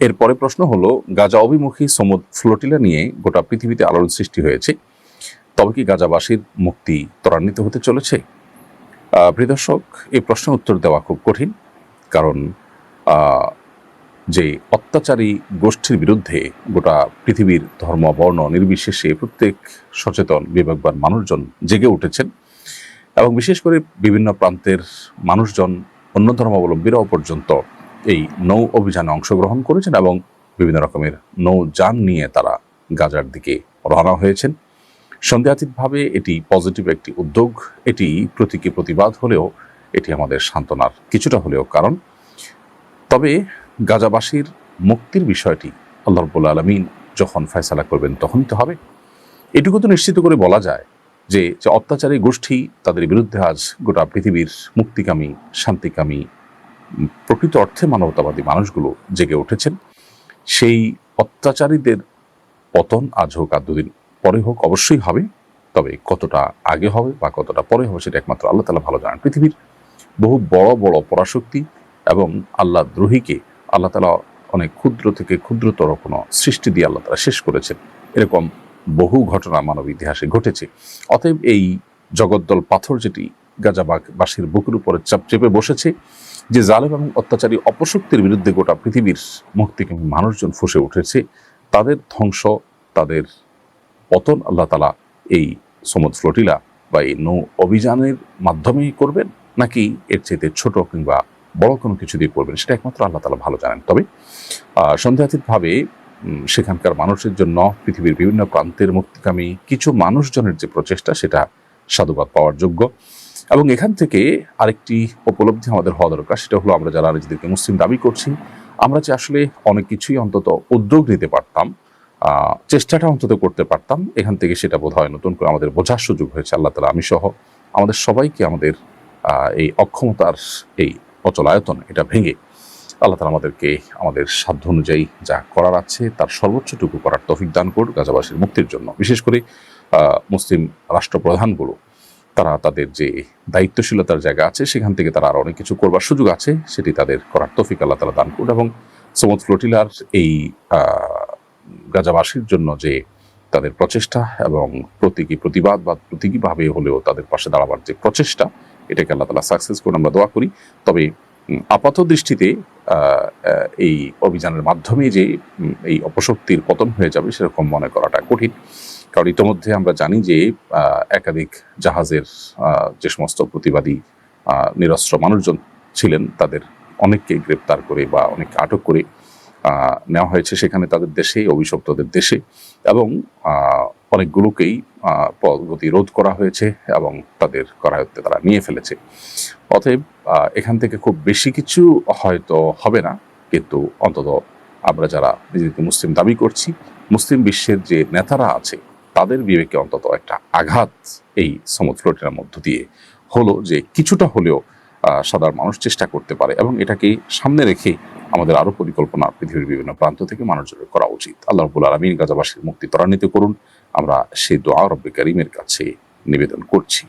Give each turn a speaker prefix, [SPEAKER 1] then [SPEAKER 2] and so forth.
[SPEAKER 1] এরপরে প্রশ্ন হলো গাজা অভিমুখী সমুদ ফ্লোটিলা নিয়ে গোটা পৃথিবীতে আলোড়ন সৃষ্টি হয়েছে। তবে কি গাজাবাসীর মুক্তি ত্বরান্বিত হতে চলেছে? আহ, প্রিয় দর্শক এই প্রশ্নের উত্তর দেওয়া খুব কঠিন কারণ যে অত্যাচারী গোষ্ঠীর বিরুদ্ধে গোটা পৃথিবীর ধর্ম বর্ণ নির্বিশেষে প্রত্যেক সচেতন বিবেকবান মানুষজন জেগে উঠেছেন এবং বিশেষ করে বিভিন্ন প্রান্তের মানুষজন অন্য ধর্মাবলম্বীরাও পর্যন্ত এই নৌ অভিযানে অংশগ্রহণ করেছেন এবং বিভিন্ন রকমের নৌযান নিয়ে তারা গাজার দিকে রওনা হয়েছেন। সন্দেহাতীতভাবে এটি পজিটিভ একটি উদ্যোগ। এটি প্রতীকী প্রতিবাদ হলেও এটি আমাদের সান্ত্বনার কিছুটা হলেও কারণ। তবে গাজাবাসীর মুক্তির বিষয়টি আল্লাহ আলমিন যখন ফয়সালা করবেন তখনই তো হবে। এটুকু তো নিশ্চিত করে বলা যায় যে অত্যাচারী গোষ্ঠী তাদের বিরুদ্ধে আজ গোটা পৃথিবীর মুক্তিকামী, শান্তিকামী প্রকৃত অর্থে মানবতাবাদী মানুষগুলো জেগে উঠেছেন। সেই অত্যাচারীদের পতন আজ হোক আর দুদিন পরে হোক অবশ্যই হবে, তবে কতটা আগে হবে বা কতটা পরে হবে সেটা একমাত্র আল্লাহ তালা ভালো জানেন। পৃথিবীর বহু বড় বড় পরাশক্তি এবং আল্লাহ দ্রোহীকে আল্লাহ তালা অনেক ক্ষুদ্র থেকে ক্ষুদ্রতর কোনো সৃষ্টি দিয়ে আল্লাহ তালা শেষ করেছেন। এরকম বহু ঘটনা মানব ইতিহাসে ঘটেছে। অতএব এই জগদ্দল পাথর যেটি গাজাবাসীর বুকের উপরে চাপ চেপে বসেছে যে জালেম এবং অত্যাচারী অপশক্তির বিরুদ্ধে গোটা পৃথিবীর মুক্তিকামী মানুষজন ফুসে উঠেছে, তাদের ধ্বংস, তাদের পতন আল্লাহ তালা এই সমুদ ফ্লোটিলা বা এই নৌ অভিযানের মাধ্যমেই করবেন, নাকি এর চাইতে ছোট কিংবা বড় কোনো কিছু দিয়ে করবেন, সেটা একমাত্র আল্লাহ তালা ভালো জানেন। তবে সন্দেহাতীতভাবে সেখানকার মানুষের জন্য পৃথিবীর বিভিন্ন প্রান্তের মুক্তিকামী কিছু মানুষজনের যে প্রচেষ্টা, সেটা সাধুবাদ পাওয়ার যোগ্য। এবং এখান থেকে আরেকটি উপলব্ধি আমাদের হওয়া দরকার, সেটা হলো আমরা যারা নিজেদেরকে মুসলিম দাবি করছি, আমরা যে আসলে অনেক কিছুই অন্তত উদ্যোগ নিতে পারতাম চেষ্টাটা অন্তত করতে পারতাম, এখান থেকে সেটা বোধ হয় নতুন করে আমাদের বোঝার সুযোগ হয়েছে আল্লাহ তালা আমি সহ আমাদের সবাইকে আমাদের এই অক্ষমতার এই অচলায়তন এটা ভেঙে আল্লাহ তালা আমাদেরকে আমাদের সাধ্য অনুযায়ী যা করার আছে তার সর্বোচ্চটুকু করার তফিক দান করুক গাজাবাসীর মুক্তির জন্য। বিশেষ করে মুসলিম রাষ্ট্রপ্রধানগুলো তারা তাদের যে দায়িত্বশীলতার জায়গা আছে, সেখান থেকে তারা আরও অনেক কিছু করবার সুযোগ আছে, সেটি তাদের করার তফিক আল্লাহ তালা দান করুন। এবং সমুদ ফ্লোটিলার এই গাজাবাসীর জন্য যে তাদের প্রচেষ্টা এবং প্রতীকী প্রতিবাদ বা প্রতীকীভাবে হলেও তাদের পাশে দাঁড়াবার যে প্রচেষ্টা, এটাকে আল্লাহ তালা সাকসেস করুন, আমরা দোয়া করি। তবে আপাত দৃষ্টিতে এই অভিযানের মাধ্যমে যে এই অপশক্তির পতন হয়ে যাবে, সেরকম মনে করাটা কঠিন। কারণ ইতিমধ্যে আমরা জানি যে একাধিক জাহাজের যে সমস্ত প্রতিবাদী নিরস্ত্র মানুষজন ছিলেন, তাদের অনেককে গ্রেপ্তার করে বা অনেককে আটক করে নেওয়া হয়েছে সেখানে তাদের দেশে, অভিশপ্তদের দেশে এবং অনেকগুলোকেই পদগতি রোধ করা হয়েছে এবং তাদের করায়ত্তে তারা নিয়ে ফেলেছে। অতএব এখান থেকে খুব বেশি কিছু হয়তো হবে না, কিন্তু অন্তত আমরা যারা নিজেদেরকে মুসলিম দাবি করছি, মুসলিম বিশ্বের যে নেতারা আছে তাদের বিবেকে অন্তত একটা আঘাত এই সমুদ্র মধ্য দিয়ে হলো যে কিছুটা হলেও সাধারণ মানুষ চেষ্টা করতে পারে এবং এটাকে সামনে রেখে আমাদের আরও পরিকল্পনা পৃথিবীর বিভিন্ন প্রান্ত থেকে মানুষজন করা উচিত। আল্লাহ রবুল আলমিন গাজাবাসীর মুক্তি ত্বরান্বিত করুন। আমরা সেই দোয়া রব্বে করিমের কাছে নিবেদন করছি।